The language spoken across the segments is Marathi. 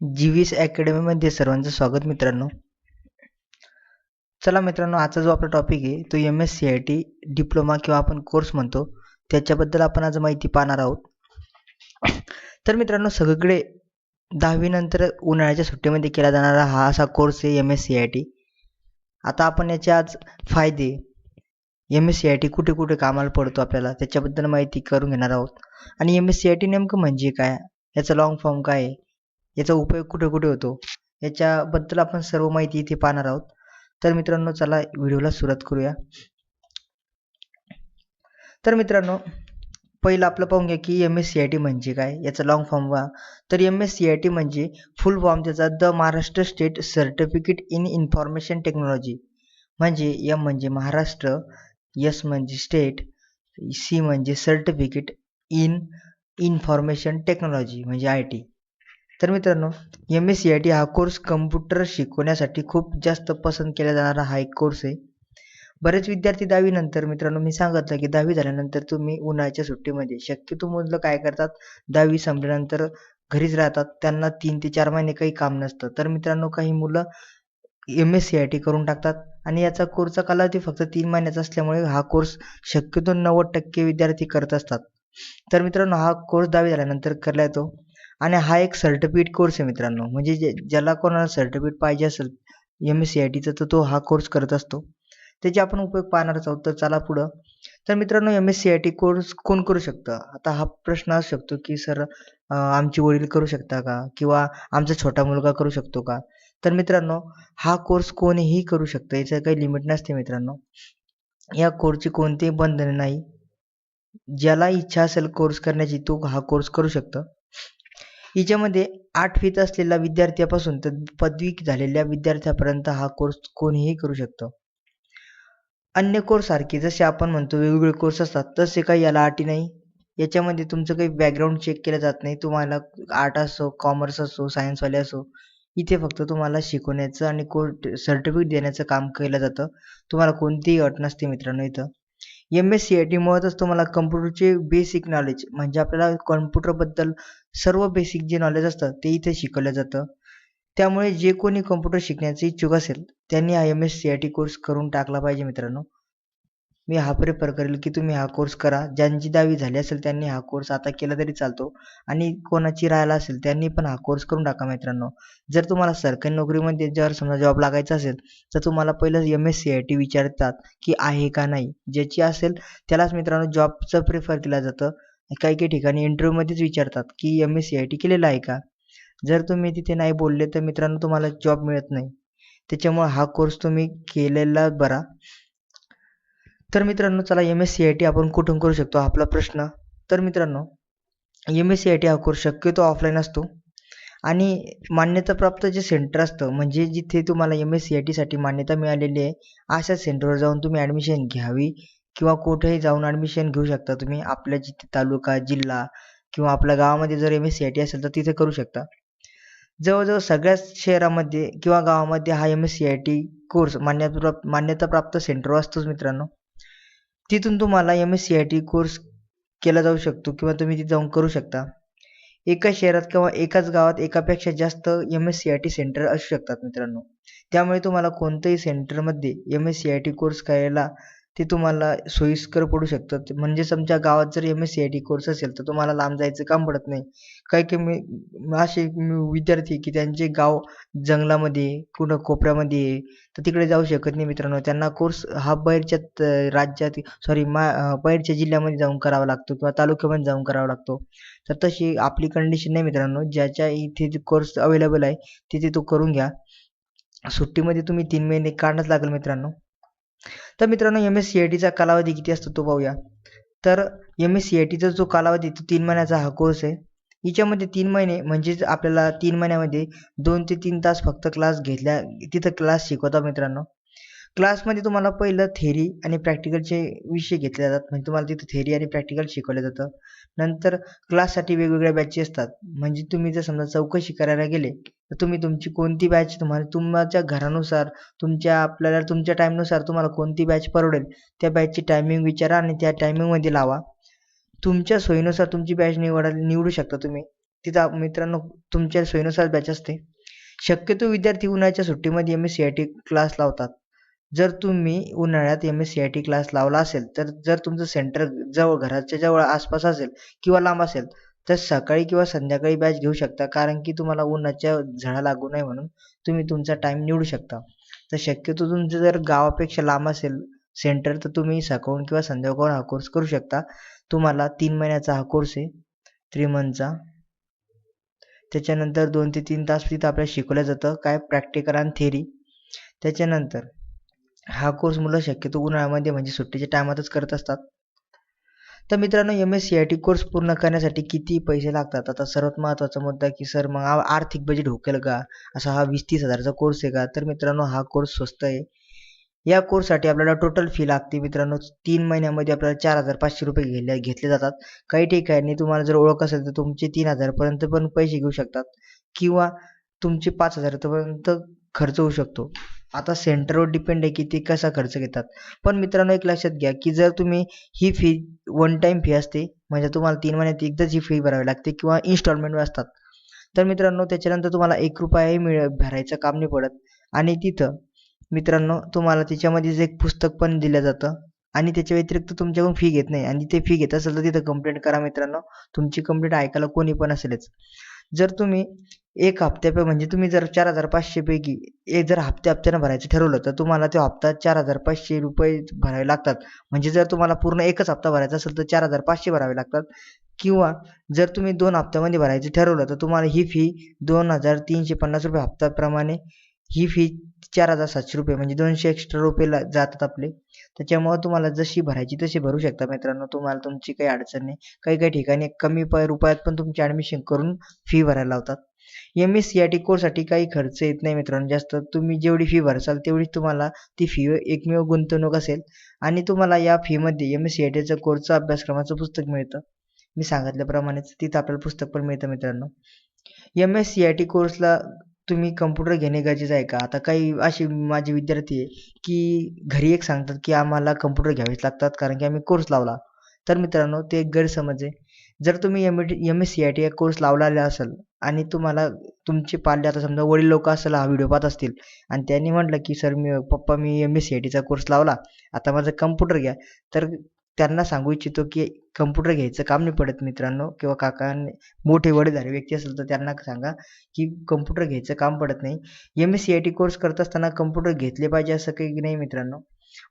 जीवीस अकॅडमीमध्ये सर्वांचं स्वागत मित्रांनो. चला मित्रांनो आजचा जो आपला टॉपिक आहे तो M S C I T diploma किंवा आपण कोर्स म्हणतो त्याच्याबद्दल आपण आज माहिती पाहणार आहोत. तर मित्रांनो सगळीकडे दहावीनंतर उन्हाळ्याच्या सुट्टीमध्ये केला जाणारा हा असा कोर्स आहे M S C I T आता आपण याचे आज फायदे M S C I T कुठे कुठे कामाला पडतो आपल्याला त्याच्याबद्दल माहिती करून घेणार आहोत. आणि M S C I T नेमकं म्हणजे काय? याचं लॉंग फॉर्म काय आहे? याचा उपयोग कुठे कुठे होतो? याच्याबद्दल आपण सर्व माहिती इथे पाहणार आहोत. तर मित्रांनो चला व्हिडिओला सुरुवात करूया. तर मित्रांनो पहिलं आपलं पाहून घ्या की M S C I T म्हणजे काय? याचा लॉंग फॉर्म व्हा तर M S C I T म्हणजे फुल फॉर्म त्याचा the Maharashtra state certificate in information technology म्हणजे एम म्हणजे महाराष्ट्र एस म्हणजे स्टेट सी म्हणजे सर्टिफिकेट इन इन्फॉर्मेशन टेक्नॉलॉजी म्हणजे आय टी तर मित्रांनो M S C I T हा कोर्स कम्प्युटर शिकवण्यासाठी खूप जास्त पसंत केला जाणारा हा एक कोर्स आहे. बरेच विद्यार्थी दहावीनंतर मित्रांनो मी सांगितलं की दहावी झाल्यानंतर तुम्ही उन्हाळ्याच्या सुट्टीमध्ये शक्यतो मुलं काय करतात? दहावी संपल्यानंतर घरीच राहतात. त्यांना तीन ते चार महिने काही काम नसतं. तर मित्रांनो काही मुलं M S C I T करून टाकतात आणि याचा कोर्सचा कालावधी फक्त तीन महिन्याचा असल्यामुळे हा कोर्स शक्यतो नव्वद टक्के विद्यार्थी करत असतात. तर मित्रांनो हा कोर्स दहावी झाल्यानंतर करला येतो. आणि हा एक सर्टिफिकेट कोर्स आहे मित्रांनो. म्हणजे जे ज्याला कोणाला सर्टिफिकेट पाहिजे असेल एम एस सी आय टीचा तर तो हा कोर्स करत असतो. त्याचे आपण उपयोग पाहणारच आहोत तर चला पुढं. तर मित्रांनो M S C I T course कोण करू शकतं? आता हा प्रश्न असू शकतो की सर आमची वडील करू शकता का? किंवा आमचा छोटा मुलगा करू शकतो का? तर मित्रांनो हा कोर्स कोणीही करू शकतं याचं काही लिमिट नसते मित्रांनो. या कोर्सची कोणतेही बंधने नाही. ज्याला इच्छा असेल कोर्स करण्याची तो हा कोर्स करू शकतं. हिच्यामध्ये आठवीत असलेल्या विद्यार्थ्यापासून तर पदवी झालेल्या विद्यार्थ्यापर्यंत हा कोर्स कोणीही करू शकतो. अन्य कोर्ससारखे जसे आपण म्हणतो वेगवेगळे कोर्स असतात तसे काही याला अटी नाही. याच्यामध्ये तुमचं काही बॅकग्राऊंड चेक केलं जात नाही. तुम्हाला आर्ट असो कॉमर्स असो सायन्सवाले असो इथे फक्त तुम्हाला शिकवण्याचं आणि कोर्ट सर्टिफिकेट देण्याचं काम केलं जातं. तुम्हाला कोणतीही अट नसते मित्रांनो इथं. एम एस सी आय टीमुळेच तुम्हाला कम्प्युटरचे बेसिक नॉलेज म्हणजे आपल्याला कॉम्प्युटरबद्दल सर्व बेसिक जे नॉलेज असतं ते इथे शिकवलं जातं. त्यामुळे जे कोणी कम्प्युटर शिकण्याचे इच्छुक असेल त्यांनी हा M S C I T course करून टाकला पाहिजे मित्रांनो. मी हा प्रेफर करेल की तुम्ही हा कोर्स करा. ज्यांची दहावी झाली असेल त्यांनी हा कोर्स आता केला तरी चालतो. आणि कोणाची राहायला असेल त्यांनी पण हा कोर्स करून टाका मित्रांनो. जर तुम्हाला सरकारी नोकरीमध्ये जर समजा जॉब लागायचा असेल तर तुम्हाला पहिलं M S C I T विचारतात की आहे का नाही. ज्याची असेल त्यालाच मित्रांनो जॉबचं प्रेफर केलं जातं. काही काही ठिकाणी इंटरव्ह्यूमध्येच विचारतात की M S C I T केलेलं आहे का? जर तुम्ही तिथे नाही बोलले तर मित्रांनो तुम्हाला जॉब मिळत नाही. त्याच्यामुळे हा कोर्स तुम्ही केलेला बरा. तर मित्रांनो चला M S C I T आपण कुठून करू शकतो आपला प्रश्न. तर मित्रांनो M S C I T हा कोर्स शक्यतो ऑफलाईन असतो. आणि मान्यताप्राप्त जे सेंटर असतं म्हणजे जिथे तुम्हाला एम एस सी आय टीसाठी मान्यता मिळालेली आहे अशा सेंटरवर जाऊन तुम्ही ॲडमिशन घ्यावी किंवा कुठेही जाऊन ॲडमिशन घेऊ शकता तुम्ही. आपल्या जिथे तालुका जिल्हा किंवा आपल्या गावामध्ये जर M S C I T असेल तर तिथे करू शकता. जवळजवळ सगळ्याच शहरामध्ये किंवा गावामध्ये हा M S C I T course मान्यताप्राप्त मान्यताप्राप्त सेंटर असतोच मित्रांनो. तिथून तुम्हाला M S C I T course केला जाऊ शकतो किंवा तुम्ही तिथे जाऊन करू शकता. एका शहरात किंवा एकाच गावात एकापेक्षा जास्त M S C I T centre असू शकतात मित्रांनो. त्यामुळे तुम्हाला कोणत्याही सेंटरमध्ये M S C I T course करायला ते तुम्हाला सोयीस्कर पडू शकतात. म्हणजे समजा गावात जर M S C I T course असेल तर तुम्हाला लांब जायचं काम पडत नाही. काही काही मी असे विद्यार्थी की त्यांचे गाव जंगलामध्ये कुठं कोपऱ्यामध्ये आहे तर तिकडे जाऊ शकत नाही मित्रांनो. त्यांना कोर्स हा बाहेरच्या राज्यात सॉरी मा बाहेरच्या जिल्ह्यामध्ये जाऊन करावा लागतो किंवा तालुक्यामध्ये जाऊन करावा लागतो. तर तशी आपली कंडिशन नाही मित्रांनो. ज्याच्या इथे कोर्स अवेलेबल आहे तिथे तो करून घ्या. सुट्टीमध्ये तुम्ही तीन महिने काढणंच लागेल मित्रांनो. तर मित्रांनो एम एस सी आय टीचा कालावधी किती असतो तो पाहूया तर एम एस सी आय टीचा जो कालावधी तो तीन महिन्याचा हा कोर्स आहे. हिच्यामध्ये तीन महिने म्हणजेच आपल्याला तीन महिन्यामध्ये दोन ते तीन तास फक्त क्लास घेतल्या तिथं क्लास शिकवतात मित्रांनो. क्लासमध्ये तुम्हाला पहिलं थेरी आणि प्रॅक्टिकलचे विषय घेतले जातात. म्हणजे तुम्हाला तिथं थेरी आणि प्रॅक्टिकल शिकवलं जातं. नंतर क्लाससाठी वेगवेगळ्या बॅची असतात. म्हणजे तुम्ही जर समजा चौकशी करायला गेले तर तुम्ही तुमची कोणती बॅच तुम्हाला तुमच्या घरानुसार तुमच्या आपल्याला तुमच्या टाईमनुसार तुम्हाला कोणती बॅच परवडेल त्या बॅचची टायमिंग विचारा आणि त्या टायमिंगमध्ये लावा. तुमच्या सोयीनुसार तुमची बॅच निवडा निवडू शकता तुम्ही. तिथं मित्रांनो तुमच्या सोयीनुसार बॅच असते. शक्यतो विद्यार्थी उन्हाळ्याच्या सुट्टीमध्ये M S C I T class लावतात. जर तुम्ही उन्हाळ्यात M S C I T class लावला असेल तर जर तुमचं सेंटर जवळ घराच्या जवळ आसपास असेल किंवा लांब असेल तर सकाळी किंवा संध्याकाळी बॅच घेऊ शकता कारण की तुम्हाला उन्हाच्या झळा लागू नये म्हणून तुम्ही तुमचा टाईम निवडू शकता. तर शक्यतो तुमचं जर गावापेक्षा लांब असेल सेंटर तर तुम्ही सकाळून किंवा संध्याकाळून हा कोर्स करू शकता. तुम्हाला तीन महिन्याचा हा कोर्स आहे थ्री मंथचा त्याच्यानंतर दोन ते तीन तास तिथं आपल्याला शिकवलं जातं काय प्रॅक्टिकल आणि थेरी त्याच्यानंतर हा कोर्स मुलं शक्यतो उन्हाळ्यामध्ये म्हणजे सुट्टीच्या टायमातच करत असतात. तर मित्रांनो M S C I T course पूर्ण करण्यासाठी किती पैसे लागतात? आता सर्वात महत्त्वाचा मुद्दा की सर मग आर्थिक बजेट होकेल का? असा हा वीस तीस हजारचा कोर्स आहे का? तर मित्रांनो हा कोर्स स्वस्त आहे. या कोर्ससाठी आपल्याला टोटल फी लागते मित्रांनो. तीन महिन्यामध्ये आपल्याला चार हजार पाचशे रुपये घेतले घेतले जातात. काही ठिकाणी तुम्हाला जर ओळख असेल तर तुमचे तीन हजारपर्यंत पण पैसे घेऊ शकतात. किंवा तुमचे पाच हजारपर्यंत खर्च होऊ शकतो. आता सेंटरवर डिपेंड आहे की ते कसा खर्च घेतात. पण मित्रांनो एक लक्षात घ्या की जर तुम्ही ही फी वन टाईम फी असते म्हणजे तुम्हाला तीन महिन्यात एकदाच ही फी भरावी लागते किंवा इन्स्टॉलमेंट असतात. तर मित्रांनो त्याच्यानंतर तुम्हाला एक रुपयाही मिळ भरायचं काम नाही पडत. आणि तिथं मित्रांनो तुम्हाला त्याच्यामध्येच एक पुस्तक पण दिलं जातं आणि त्याच्या व्यतिरिक्त तुमच्याकडून फी घेत नाही. आणि ते फी घेत असेल तर तिथं कंप्लेंट करा मित्रांनो. तुमची कंप्लेंट ऐकायला कोणी पण असेलच. जर तुम्ही एक हप्त्या म्हणजे तुम्ही जर चार हजार पाचशेपैकी एक जर हप्त्या हप्त्यानं भरायचं ठरवलं तर तुम्हाला तो हप्ता चार हजार पाचशे रुपये भरावे लागतात. म्हणजे जर तुम्हाला पूर्ण एकच हप्ता भरायचा असेल तर चार हजार पाचशे भरावे लागतात. किंवा जर तुम्ही दोन हप्त्यामध्ये भरायचं ठरवलं तर तुम्हाला ही फी दोन हजार तीनशे पन्नास रुपये हप्त्याप्रमाणे ही फी चार हजार सातशे रुपये म्हणजे दोनशे एक्स्ट्रा रुपये जातात आपले. त्याच्यामुळं तुम्हाला जशी भरायची तशी भरू शकता मित्रांनो. तुम्हाला तुमची काही अडचण नाही. काही काही ठिकाणी कमी प रुपयात पण तुमची ॲडमिशन करून फी भरायला लावतात. M S C I T कोर्ससाठी काही खर्च येत नाही मित्रांनो. जास्त तुम्ही जेवढी फी भरसाल तेवढी तुम्हाला ती फी एकमेव गुंतवणूक असेल. आणि तुम्हाला या फीमध्ये एम एस सी आय टीचं कोर्सचं अभ्यासक्रमाचं पुस्तक मिळतं. मी सांगितल्याप्रमाणेच तिथं आपल्याला पुस्तक पण मिळतं मित्रांनो. M S C I T कोर्सला तुम्ही कम्प्युटर घेणे गरजेचं आहे का? आता काही असे माझे विद्यार्थी आहे की घरी एक सांगतात की आम्हाला कम्प्युटर घ्यावेच लागतात कारण की आम्ही कोर्स लावला. तर मित्रांनो ते एक गैरसमज आहे. जर तुम्ही M M S C I T या कोर्स लावलेला असेल आणि तुम्हाला तुमचे पाल्य आता समजा वडील लोक असेल हा व्हिडिओ पाहत असतील आणि त्यांनी म्हटलं की सर मी पप्पा मी एम एस सी आय टीचा कोर्स लावला. आता माझं कम्प्युटर घ्या. तर त्यांना सांगू इच्छितो की कम्प्युटर घ्यायचं काम नाही पडत मित्रांनो किंवा काकांनी मोठे वडीलधारी व्यक्ती असेल तर त्यांना सांगा की कम्प्युटर घ्यायचं काम पडत नाही. M S C I T course करत असताना कम्प्युटर घेतले पाहिजे असं काही नाही मित्रांनो.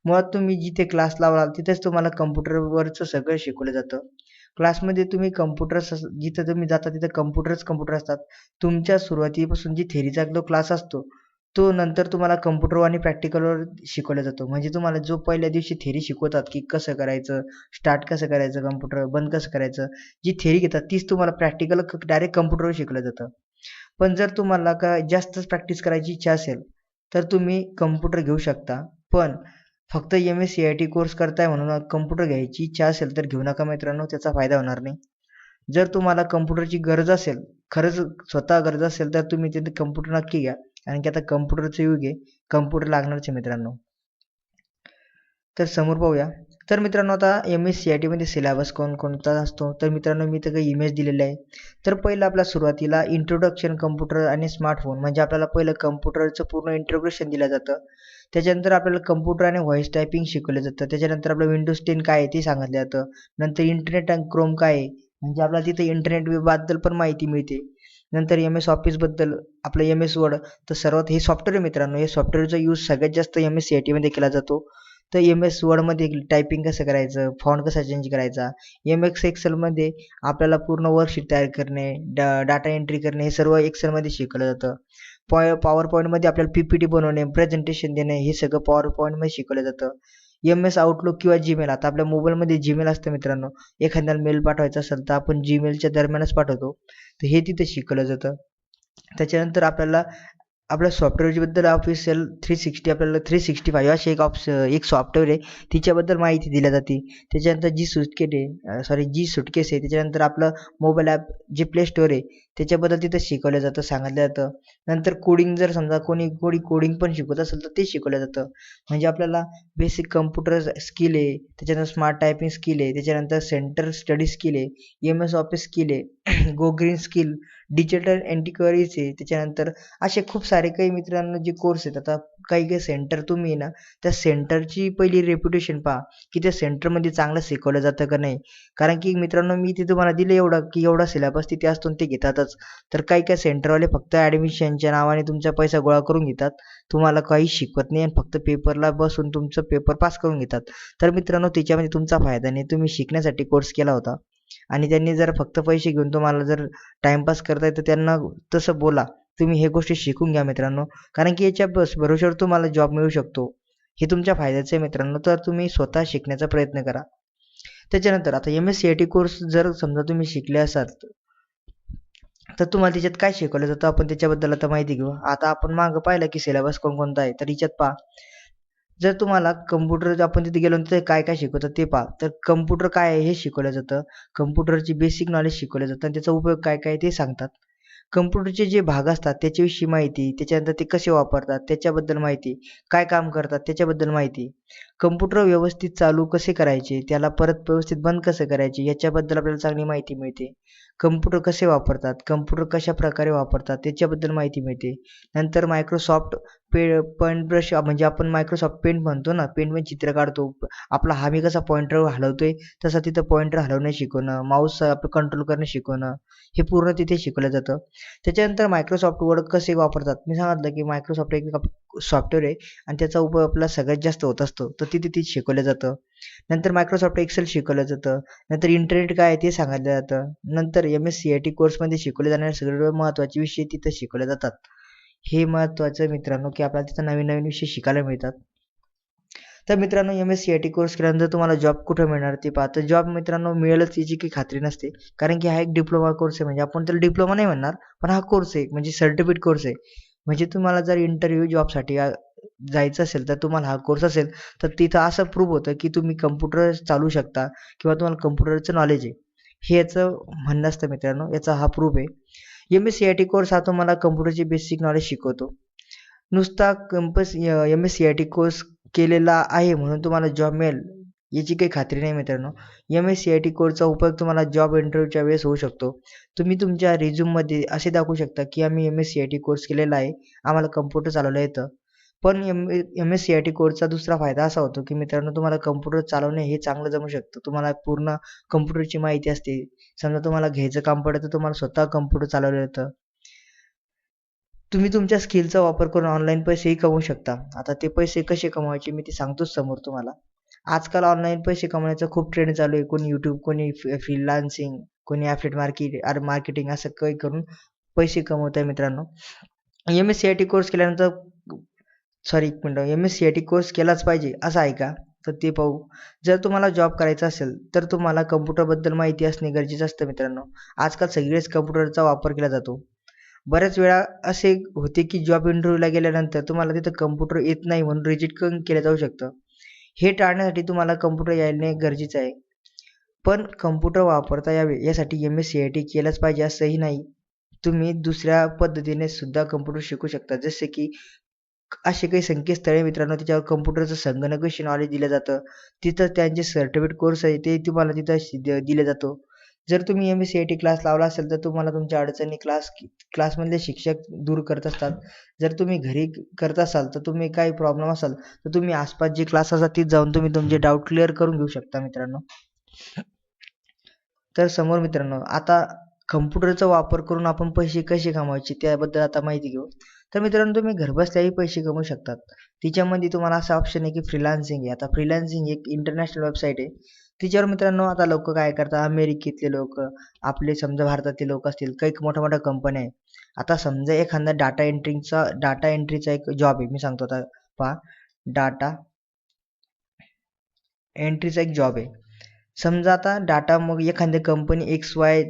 मुळात तुम्ही जिथे क्लास लावलाल तिथेच तुम्हाला कम्प्युटरवरचं सगळं शिकवलं जातं. क्लासमध्ये तुम्ही कम्प्युटर जिथं तुम्ही जाता तिथं कम्प्युटरच कम्प्युटर असतात. तुमच्या सुरुवातीपासून जी थेरीचा जो क्लास असतो तो नंतर तुम्हाला कम्प्युटर आणि प्रॅक्टिकलवर शिकवला जातो. म्हणजे तुम्हाला जो पहिल्या दिवशी थेरी शिकवतात की कसं करायचं स्टार्ट कसं करायचं कम्प्युटर बंद कसं करायचं जी थेरी घेतात तीच तुम्हाला प्रॅक्टिकल डायरेक्ट कम्प्युटरवर शिकलं जातं. पण जर तुम्हाला का जास्तच प्रॅक्टिस करायची इच्छा असेल तर तुम्ही कम्प्युटर घेऊ शकता. पण फक्त M S C I T course करताय म्हणून कम्प्युटर घ्यायची इच्छा असेल तर घेऊ नका मित्रांनो त्याचा फायदा होणार नाही. जर तुम्हाला कम्प्युटरची गरज असेल खरंच स्वतः गरज असेल तर तुम्ही ते कम्प्युटर नक्की घ्या. कारण की आता कम्प्युटरचं युग आहे. कम्प्युटर लागणारच आहे मित्रांनो. तर समोर पाहूया. तर मित्रांनो आता एम एस सी आय टीमध्ये सिलेबस कोणकोणता असतो? तर मित्रांनो मी तर काही इमेज दिलेलं आहे. तर पहिलं आपल्या सुरुवातीला इंट्रोडक्शन कम्प्युटर आणि स्मार्टफोन म्हणजे आपल्याला पहिलं कम्प्युटरचं पूर्ण इंट्रोडक्शन दिलं जातं. त्याच्यानंतर आपल्याला कम्प्युटर आणि व्हॉइस टायपिंग शिकवलं जातं. त्याच्यानंतर आपलं विंडोज टेन काय आहे ते सांगितलं जातं. नंतर इंटरनेट आणि क्रोम काय आहे? म्हणजे आपल्याला तिथे इंटरनेटबद्दल पण माहिती मिळते. नंतर एम एस ऑफिसबद्दल आपलं एम एस वर्ड तर सर्वात हे सॉफ्टवेअर मित्रांनो. हे सॉफ्टवेअरचा यूज सगळ्यात जास्त एम एस सी आय टीमध्ये केला जातो. तर एम एस वर्डमध्ये टायपिंग कसं करायचं? फॉन्ट कसा चेंज करायचा? एम एक्स एक्सेलमध्ये आपल्याला पूर्ण वर्कशीट तयार करणे डा डाटा एंट्री करणे हे सर्व एक्सेलमध्ये शिकवलं जातं. पॉय पॉवर पॉईंटमध्ये आपल्याला पी पी टी बनवणे प्रेझेंटेशन देणे हे सगळं पॉवर पॉईंटमध्ये शिकवलं जातं. एम एस आउटलुक किंवा जीमेल आता आपल्या मोबाईलमध्ये जीमेल असतं मित्रांनो. एखाद्याला मेल पाठवायचा असेल तर आपण जीमेलच्या दरम्यानच पाठवतो. तर हे तिथं शिकवलं जातं. त्याच्यानंतर आपल्याला आपल्या सॉफ्टवेअरबद्दल ऑफिशियल थ्री सिक्स्टी आपल्याला थ्री सिक्स्टी फाईव्ह असे एक ऑप्श एक सॉफ्टवेअर आहे. तिच्याबद्दल माहिती दिली जाते. त्याच्यानंतर जी सुटकेट आहे सॉरी जी सुटकेस आहे त्याच्यानंतर आपलं मोबाईल ॲप जे प्ले स्टोअर आहे त्याच्याबद्दल तिथं शिकवलं जातं सांगितलं जातं. नंतर कोडिंग जर समजा कोणी कोणी कोडिंग पण शिकवत असेल तर ते शिकवलं जातं. म्हणजे आपल्याला बेसिक कम्प्युटर स्किल आहे त्याच्यानंतर स्मार्ट टायपिंग स्किल आहे त्याच्यानंतर सेंटर स्टडी स्किल आहे एम एस ऑफिस स्किल आहे गो ग्रीन स्किल डिजिटल एंटिक्वायरीज आहे त्याच्यानंतर असे खूप सारे सारे काही मित्रांनो जे कोर्स आहेत आता काही काही सेंटर तुम्ही आहे ना त्या सेंटरची पहिली रेप्युटेशन पहा की त्या सेंटरमध्ये चांगलं शिकवलं जातं का नाही. कारण की मित्रांनो मी ते तुम्हाला दिलं एवढं की एवढा सिलेबस तिथे असतो ते घेतातच. तर काही काही सेंटरवाले फक्त ॲडमिशनच्या नावाने तुमचा पैसा गोळा करून घेतात. तुम्हाला काही शिकवत नाही आणि फक्त पेपरला बसून तुमचं पेपर पास करून घेतात. तर मित्रांनो त्याच्यामध्ये तुमचा फायदा नाही. तुम्ही शिकण्यासाठी कोर्स केला होता. आणि त्यांनी जर फक्त पैसे घेऊन तुम्हाला जर टाइमपास करताय तर त्यांना तसं बोला. तुम्ही हे गोष्टी शिकून घ्या मित्रांनो. कारण की याच्या बस भरोश्यावर तुम्हाला जॉब मिळू शकतो. हे तुमच्या फायद्याचं आहे मित्रांनो. तर तुम्ही स्वतः शिकण्याचा प्रयत्न करा. त्याच्यानंतर आता M S C I T course जर समजा तुम्ही शिकले असाल तर तुम्हाला त्याच्यात काय शिकवलं जातं? आपण त्याच्याबद्दल आता माहिती घेऊ. आता आपण मागं पाहिलं की सिलेबस कोणकोणता आहे तर याच्यात पहा. जर तुम्हाला कम्प्युटर आपण तिथे गेलो तर काय काय शिकवतात ते पहा. तर कम्प्युटर काय आहे हे शिकवलं जातं. कम्प्युटरची बेसिक नॉलेज शिकवलं जातं. आणि त्याचा उपयोग काय काय ते सांगतात. कम्प्युटरचे जे भाग असतात त्याच्याविषयी माहिती त्याच्यानंतर ते कसे वापरतात त्याच्याबद्दल माहिती काय काम करतात त्याच्याबद्दल माहिती. कम्प्युटर व्यवस्थित चालू कसे करायचे? त्याला परत व्यवस्थित बंद कसं करायचे? याच्याबद्दल आपल्याला चांगली माहिती मिळते. कम्प्युटर कसे वापरतात? कम्प्युटर कशा प्रकारे वापरतात? त्याच्याबद्दल माहिती मिळते. नंतर मायक्रोसॉफ्ट पे पॉईंट ब्रश म्हणजे आपण मायक्रोसॉफ्ट पेंट म्हणतो ना पेंटमध्ये चित्र काढतो. आपला हामी कसा पॉईंटर आहे तसा तिथं पॉईंटर हलवणं शिकवणं माऊस आपलं कंट्रोल करणं शिकवणं हे पूर्ण तिथे शिकवलं जातं. त्याच्यानंतर मायक्रोसॉफ्ट वर्ड कसे वापरतात? मी सांगितलं की मायक्रोसॉफ्ट एक सॉफ्टवेअर आहे आणि त्याचा उपयोग आपला सगळ्यात जास्त होत असतो. तर तिथे ते शिकवलं जातं. नंतर मायक्रोसॉफ्ट एक्सेल शिकवलं जातं. नंतर इंटरनेट काय आहे ते सांगितलं जातं. नंतर M S C I T कोर्समध्ये शिकवले जाणारे सगळे महत्त्वाचे विषय तिथं शिकवले जातात. हे महत्त्वाचं मित्रांनो की आपल्याला तिथं नवीन नवीन विषय शिकायला मिळतात. तर मित्रांनो M S C I T course केल्यानंतर तुम्हाला जॉब कुठं मिळणार ते पाहतो जॉब मित्रांनो मिळेलच याची काही खात्री नसते. कारण की हा एक डिप्लोमा कोर्स आहे. म्हणजे आपण त्याला डिप्लोमा नाही म्हणणार पण हा कोर्स आहे. म्हणजे सर्टिफिकेट कोर्स आहे. म्हणजे तुम्हाला जर इंटरव्ह्यू जॉबसाठी जायचं असेल तर तुम्हाला हा कोर्स असेल तर तिथं असं प्रूव्ह होतं की तुम्ही कम्प्युटर चालू शकता किंवा तुम्हाला कम्प्युटरचं नॉलेज आहे. हे याचं म्हणणं असतं मित्रांनो याचा हा प्रूफ आहे. M S C I T course हा तुम्हाला कम्प्युटरचे बेसिक नॉलेज शिकवतो. नुसता compass M S C I T course केलेला आहे म्हणून तुम्हाला जॉब मिळेल याची काही खात्री नाही मित्रांनो. M S C I T कोर्सचा उपयोग तुम्हाला जॉब इंटरव्ह्यूच्या वेळेस होऊ शकतो. तुम्ही तुमच्या रिझ्यूममध्ये असे दाखवू शकता की आम्ही M S C I T course केलेला आहे आम्हाला कम्प्युटर चालवलं येतं. पण M M S C I T कोर्सचा दुसरा फायदा असा होतो की मित्रांनो तुम्हाला कम्प्युटर चालवणे हे चांगलं जमू शकतं. तुम्हाला पूर्ण कम्प्युटरची माहिती असते. समजा तुम्हाला घ्यायचं काम पडतं तर तुम्हाला स्वतः कम्प्युटर चालवलं येतं तुम्ही तुमच्या स्किलचा वापर करून ऑनलाईन पैसेही कमवू शकता. आता ते पैसे कसे कमवायचे मी ते सांगतोच समोर तुम्हाला. आजकाल ऑनलाईन पैसे कमवण्याचा खूप ट्रेंड चालू आहे. कोणी यूट्यूब कोणी फ्रीलान्सिंग कोणी ॲफलेट मार्केट मार्केटिंग असं काही करून पैसे कमवत आहे मित्रांनो. M S C I T course केल्यानंतर सॉरी एक मिनटं M S C I T course केलाच पाहिजे असं आहे का? तर ते पाहू. जर तुम्हाला जॉब करायचा असेल तर तुम्हाला कम्प्युटरबद्दल माहिती असणे गरजेचं असतं मित्रांनो. आजकाल सगळेच कम्प्युटरचा वापर केला जातो. बऱ्याच वेळा असे होते की जॉब इंटरव्ह्यूला गेल्यानंतर तुम्हाला तिथं कम्प्युटर येत नाही म्हणून रिजेक्ट केलं जाऊ शकतं. हे टाळण्यासाठी तुम्हाला कम्प्युटर यायने गरजेचं आहे. पण कम्प्युटर वापरता यावे यासाठी M S C I T केलंच पाहिजे असंही नाही. तुम्ही दुसऱ्या पद्धतीने सुद्धा कम्प्युटर शिकू शकता. जसे की असे काही संकेतस्थळे मित्रांनो त्याच्यावर कम्प्युटरचं संगणकाविषयी नॉलेज दिलं जातं. तिथं त्यांचे सर्टिफिकेट कोर्स आहे ते तुम्हाला तिथं दिले जातो. जर तुम्ही M S C I T class लावला असेल तर तुम्हाला तुमच्या अडचणी क्लास क्लासमधले शिक्षक दूर करत असतात. जर तुम्ही घरी करत असाल तर तुम्ही काही प्रॉब्लेम असाल तर तुम्ही आसपास जे क्लास असतात तिथे जाऊन तुम्ही तुमचे डाऊट क्लिअर करून घेऊ शकता मित्रांनो. तर समोर मित्रांनो आता कम्प्युटरचा वापर करून आपण पैसे कसे कमवायचे त्याबद्दल आता माहिती घेऊ. तर मित्रांनो तुम्ही घरबसल्याही पैसे कमवू शकतात. तिच्यामध्ये तुम्हाला असं ऑप्शन आहे की फ्रीलान्सिंग आहे. आता फ्रीलान्सिंग एक इंटरनॅशनल वेबसाईट आहे. तिच्यावर मित्रांनो आता लोक काय करतात? अमेरिकेतले लोक आपले समजा भारतातले लोक असतील काही मोठ्या मोठ्या कंपन्या आहे. आता समजा एखादा डाटा एंट्रीचा डाटा एंट्रीचा एक जॉब आहे. मी सांगतो आता पहा. डाटा एंट्रीचा एक जॉब आहे. समजा आता डाटा मग एखाद्या कंपनी एक्स वाय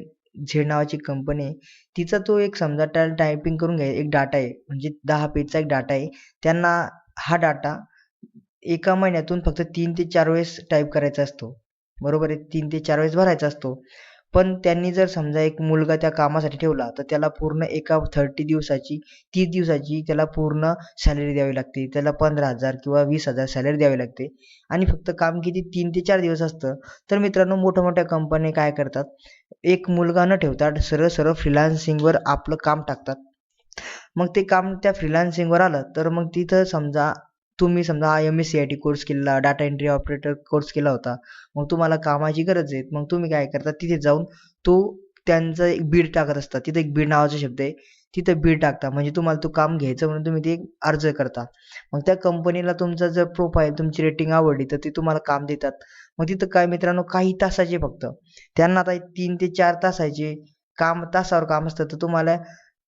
झेड नावाची कंपनी आहे. तिचा तो एक समजा त्याला टायपिंग करून घ्या एक डाटा आहे. म्हणजे दहा पेजचा एक डाटा आहे. त्यांना हा डाटा एका महिन्यातून फक्त तीन ते चार वेळेस टाईप करायचा असतो. बरोबर आहे? तीन ते चार वेळेस भरायचा असतो. पण त्यांनी जर समजा एक मुलगा त्या कामासाठी ठेवला तर त्याला पूर्ण एका थर्टी दिवसाची तीस दिवसाची त्याला पूर्ण सॅलरी द्यावी लागते. त्याला पंधरा हजार किंवा वीस हजार सॅलरी द्यावी लागते. आणि फक्त काम किती? तीन ते चार दिवस असतं. तर मित्रांनो मोठ्या मोठ्या कंपन्या काय करतात? एक मुलगा न ठेवता सरळ सरळ फ्रीलान्सिंगवर आपलं काम टाकतात. मग ते काम त्या फ्रीलान्सिंगवर आलं तर मग तिथं समजा तुम्ही समजा I M S C I T course केला डाटा एंट्री ऑपरेटर कोर्स केला होता मग तुम्हाला कामाची गरज आहे मग तुम्ही काय करता तिथे जाऊन तो त्यांचं एक बीड टाकत असतात तिथे एक बीड नावाचा शब्द आहे तिथं बीड टाकता म्हणजे तुम्हाला तो काम घ्यायचं म्हणून तुम्ही ते अर्ज करता. मग त्या कंपनीला तुमचं जर प्रोफाईल तुमची रेटिंग आवडली तर ते तुम्हाला काम देतात. मग तिथं काय मित्रांनो काही तासाचे फक्त. त्यांना आता तीन ते चार तासाचे काम तासावर काम असतं तर तुम्हाला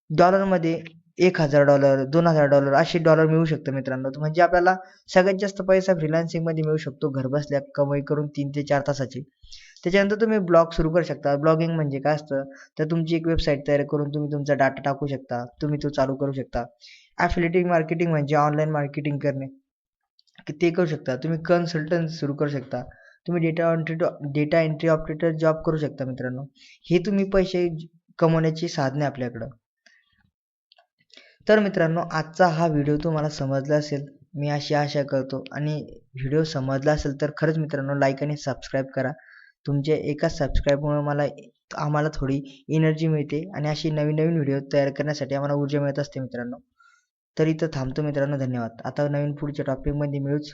डॉलरमध्ये एक हजार डॉलर दोन हजार डॉलर असे डॉलर मिळू शकतं मित्रांनो. तर म्हणजे आपल्याला सगळ्यात जास्त पैसा फ्रीलान्सिंगमध्ये मिळू शकतो घरबसल्या कमाई करून तीन ते चार तासाची. त्याच्यानंतर तुम्ही ब्लॉग सुरू करू शकता. ब्लॉगिंग म्हणजे काय असतं? तर तुमची एक वेबसाईट तयार करून तुम्ही तुमचा डाटा टाकू शकता. तुम्ही तो चालू करू शकता. ॲफिलेटिंग मार्केटिंग म्हणजे ऑनलाईन मार्केटिंग करणे. की ते करू शकता. तुम्ही कन्सल्टन्स सुरू करू शकता. तुम्ही data entry data entry operator job करू शकता मित्रांनो. हे तुम्ही पैसे कमवण्याची साधने आपल्याकडं. तर मित्रांनो आजचा हा व्हिडिओ तुम्हाला समजला असेल. मी अशी आशा करतो. आणि व्हिडिओ समजला असेल तर खरंच मित्रांनो लाईक आणि सबस्क्राईब करा. तुमच्या एका सबस्क्राईबमुळे मला आम्हाला थोडी एनर्जी मिळते आणि अशी नवीन नवीन व्हिडिओ तयार करण्यासाठी आम्हाला ऊर्जा मिळत असते मित्रांनो. तर इथं थांबतो मित्रांनो धन्यवाद. आता नवीन पुढच्या टॉपिकमध्ये मिळूच.